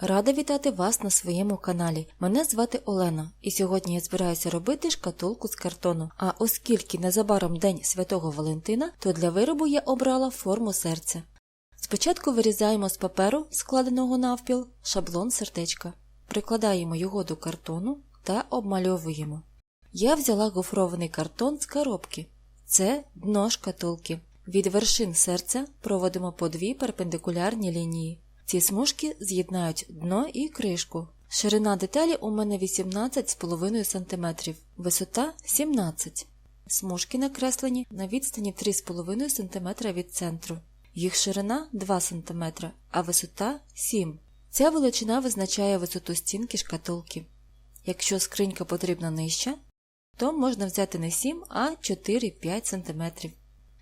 Рада вітати вас на своєму каналі. Мене звати Олена, і сьогодні я збираюся робити шкатулку з картону. А оскільки незабаром День Святого Валентина, то для виробу я обрала форму серця. Спочатку вирізаємо з паперу, складеного навпіл, шаблон сердечка, прикладаємо його до картону та обмальовуємо. Я взяла гофрований картон з коробки. Це дно шкатулки. Від вершин серця проводимо по дві перпендикулярні лінії. Ці смужки з'єднають дно і кришку. Ширина деталі у мене 18,5 см, висота 17 Смужки накреслені на відстані 3,5 см від центру. Їх ширина 2 см, а висота 7 Ця величина визначає висоту стінки шкатулки. Якщо скринька потрібна нижча, то можна взяти не 7, а 4-5 см.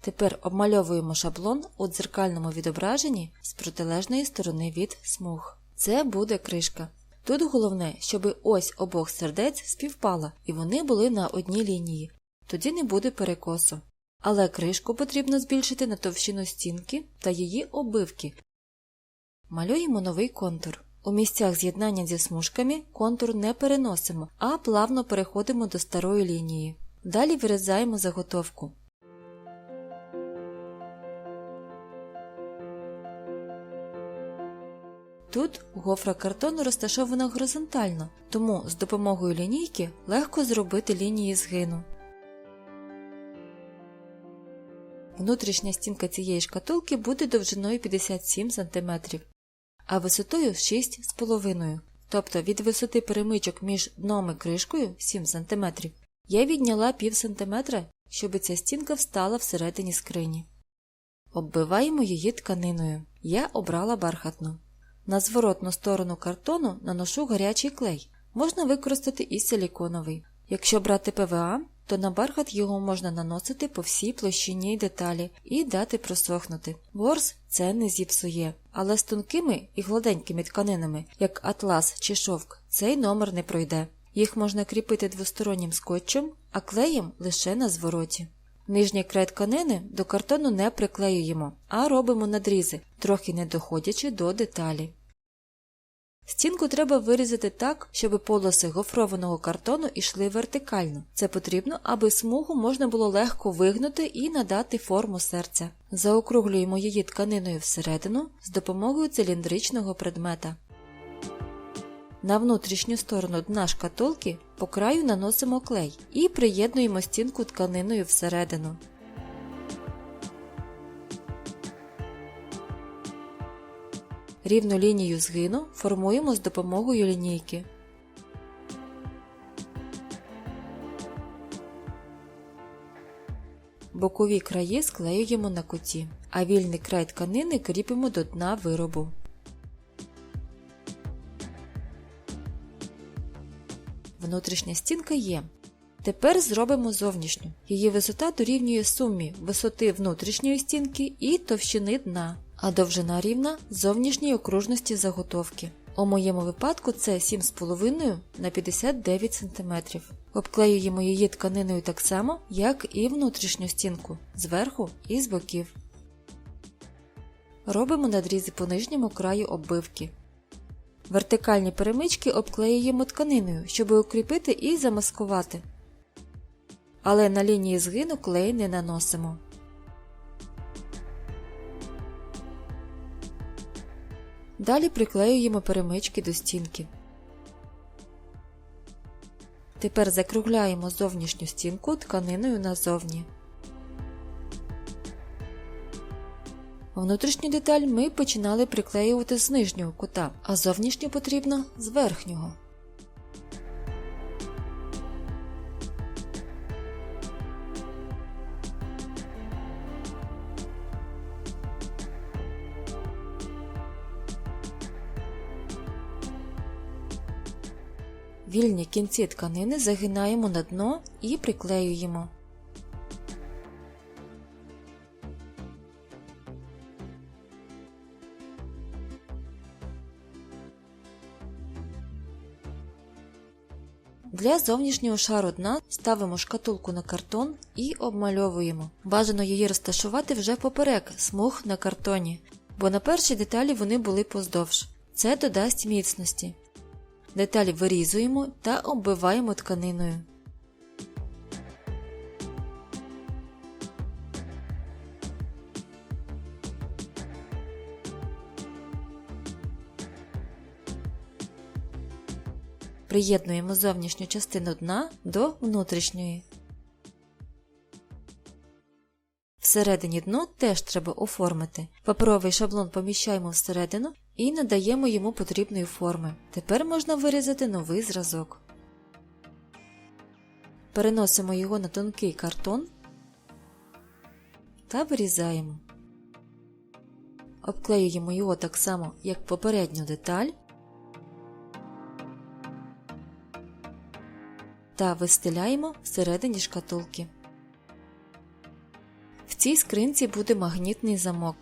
Тепер обмальовуємо шаблон у дзеркальному відображенні з протилежної сторони від смуг. Це буде кришка. Тут головне, щоб ось обох сердець співпала і вони були на одній лінії, тоді не буде перекосу. Але кришку потрібно збільшити на товщину стінки та її оббивки. Малюємо новий контур. У місцях з'єднання зі смужками контур не переносимо, а плавно переходимо до старої лінії. Далі вирізаємо заготовку. Тут гофра картону розташована горизонтально, тому з допомогою лінійки легко зробити лінії згину. Внутрішня стінка цієї шкатулки буде довжиною 57 см, а висотою 6,5 тобто від висоти перемичок між дном і кришкою 7 см, я відняла пів сантиметра, щоб ця стінка встала всередині скрині. Оббиваємо її тканиною. Я обрала бархатну. На зворотну сторону картону наношу гарячий клей. Можна використати і силіконовий. Якщо брати ПВА, то на бархат його можна наносити по всій площині й деталі і дати просохнути. Ворс це не зіпсує, але з тонкими і гладенькими тканинами, як атлас чи шовк, цей номер не пройде. Їх можна кріпити двостороннім скотчем, а клеєм лише на звороті. Нижній край тканини до картону не приклеюємо, а робимо надрізи, трохи не доходячи до деталі. Стінку треба вирізати так, щоб полоси гофрованого картону йшли вертикально. Це потрібно, аби смугу можна було легко вигнути і надати форму серця. Заокруглюємо її тканиною всередину з допомогою циліндричного предмета. На внутрішню сторону дна шкатулки по краю наносимо клей і приєднуємо стінку тканиною всередину. Рівну лінію згину формуємо з допомогою лінійки. Бокові краї склеюємо на куті, а вільний край тканини кріпимо до дна виробу. Внутрішня стінка є. Тепер зробимо зовнішню. Її висота дорівнює сумі висоти внутрішньої стінки і товщини дна, а довжина рівна зовнішній окружності заготовки. У моєму випадку це 7,5 на 59 см. Обклеюємо її тканиною так само, як і внутрішню стінку зверху і з боків. Робимо надрізи по нижньому краю оббивки. Вертикальні перемички обклеюємо тканиною, щоб укріпити і замаскувати. Але на лінії згину клей не наносимо. Далі приклеюємо перемички до стінки. Тепер закругляємо зовнішню стінку тканиною назовні. Внутрішню деталь ми починали приклеювати з нижнього кута, а зовнішню потрібно з верхнього. Вільні кінці тканини загинаємо на дно і приклеюємо. Для зовнішнього шару дна ставимо шкатулку на картон і обмальовуємо. Бажано її розташувати вже поперек смуг на картоні, бо на першій деталі вони були поздовж. Це додасть міцності. Деталі вирізуємо та оббиваємо тканиною. Приєднуємо зовнішню частину дна до внутрішньої. Всередині дно теж треба оформити. Паперовий шаблон поміщаємо всередину і надаємо йому потрібної форми. Тепер можна вирізати новий зразок. Переносимо його на тонкий картон та вирізаємо. Обклеюємо його так само, як попередню деталь. Та вистеляємо всередині шкатулки. В цій скринці буде магнітний замок.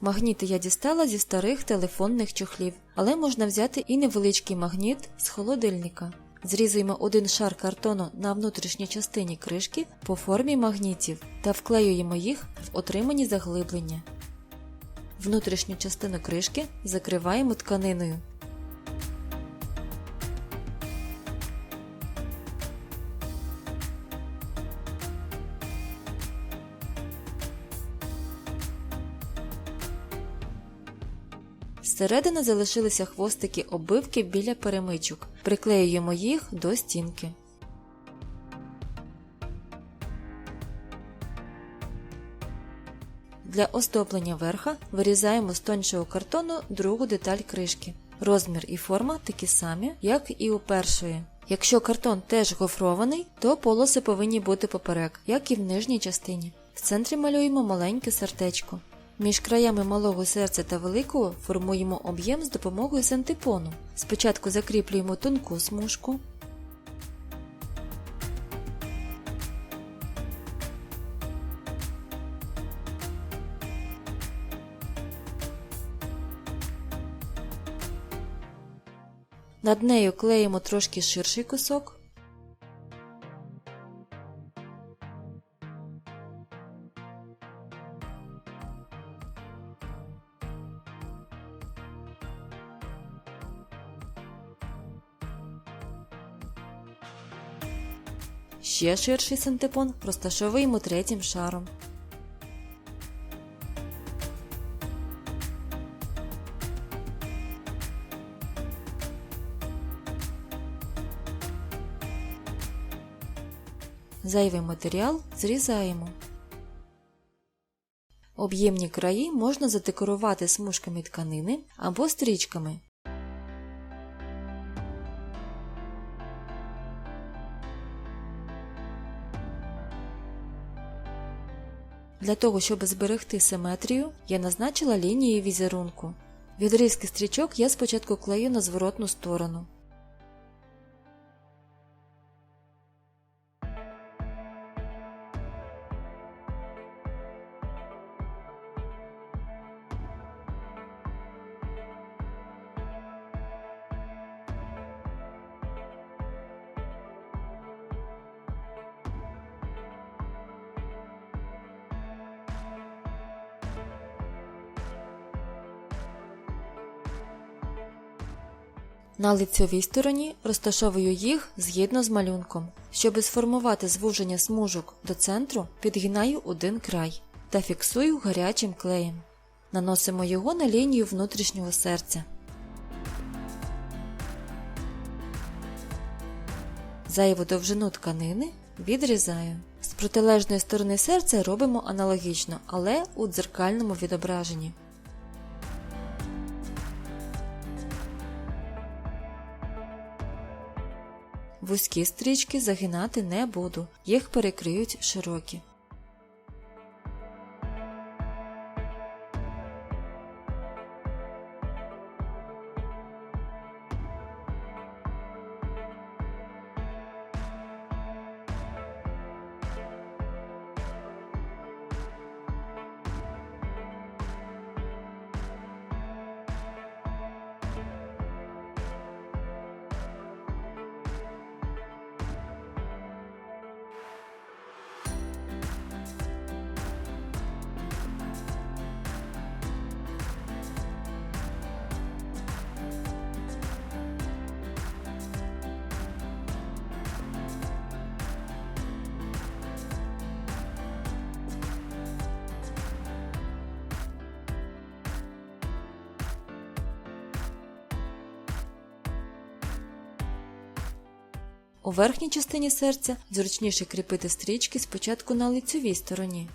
Магніти я дістала зі старих телефонних чохлів, але можна взяти і невеличкий магніт з холодильника. Зрізуємо один шар картону на внутрішній частині кришки по формі магнітів та вклеюємо їх в отримані заглиблення. Внутрішню частину кришки закриваємо тканиною. Зсередини залишилися хвостики оббивки біля перемичок. Приклеюємо їх до стінки. Для оздоблення верха вирізаємо з тоншого картону другу деталь кришки. Розмір і форма такі самі, як і у першої. Якщо картон теж гофрований, то полоси повинні бути поперек, як і в нижній частині. В центрі малюємо маленьке сердечко. Між краями малого серця та великого формуємо об'єм з допомогою синтепону. Спочатку закріплюємо тонку смужку. Над нею клеїмо трошки ширший кусок. Ще ширший синтепон розташовуємо третім шаром. Зайвий матеріал зрізаємо. Об'ємні краї можна задекорувати смужками тканини або стрічками. Для того, щоб зберегти симетрію, я назначила лінії візерунку. Відрізки стрічок я спочатку клею на зворотну сторону. На лицьовій стороні розташовую їх згідно з малюнком. Щоб сформувати звуження смужок до центру, підгинаю один край та фіксую гарячим клеєм. Наносимо його на лінію внутрішнього серця. Зайву довжину тканини відрізаю. З протилежної сторони серця робимо аналогічно, але у дзеркальному відображенні. Вузькі стрічки загинати не буду, їх перекриють широкі. У верхній частині серця зручніше кріпити стрічки спочатку на лицевій стороні.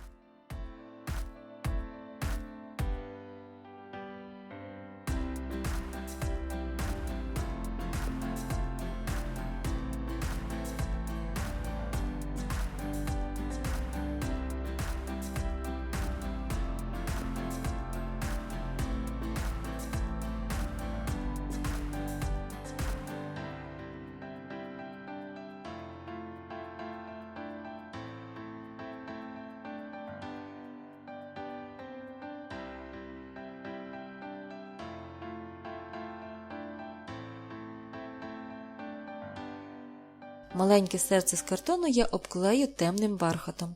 Маленьке серце з картону я обклею темним бархатом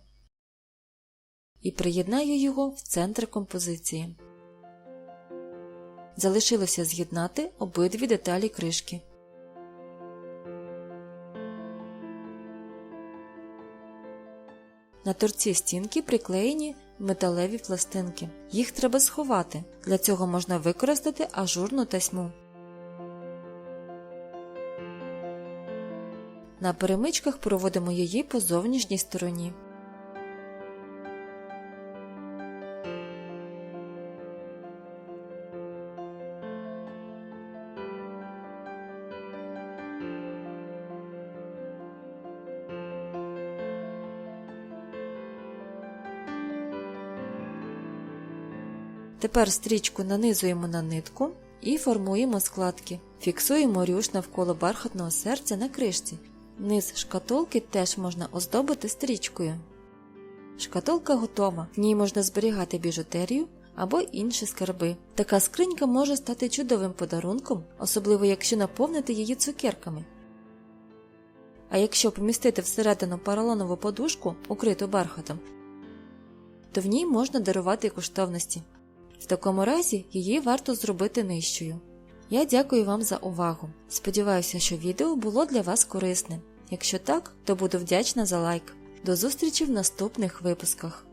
і приєднаю його в центр композиції. Залишилося з'єднати обидві деталі кришки. На торці стінки приклеєні металеві пластинки. Їх треба сховати. Для цього можна використати ажурну тасьму. На перемичках проводимо її по зовнішній стороні. Тепер стрічку нанизуємо на нитку і формуємо складки. Фіксуємо рюш навколо бархатного серця на кришці. Низ шкатулки теж можна оздобити стрічкою. Шкатулка готова. В ній можна зберігати біжутерію або інші скарби. Така скринька може стати чудовим подарунком, особливо якщо наповнити її цукерками. А якщо помістити всередину поролонову подушку, укриту бархатом, то в ній можна дарувати коштовності. В такому разі її варто зробити нижчою. Я дякую вам за увагу. Сподіваюся, що відео було для вас корисним. Якщо так, то буду вдячна за лайк. До зустрічі в наступних випусках.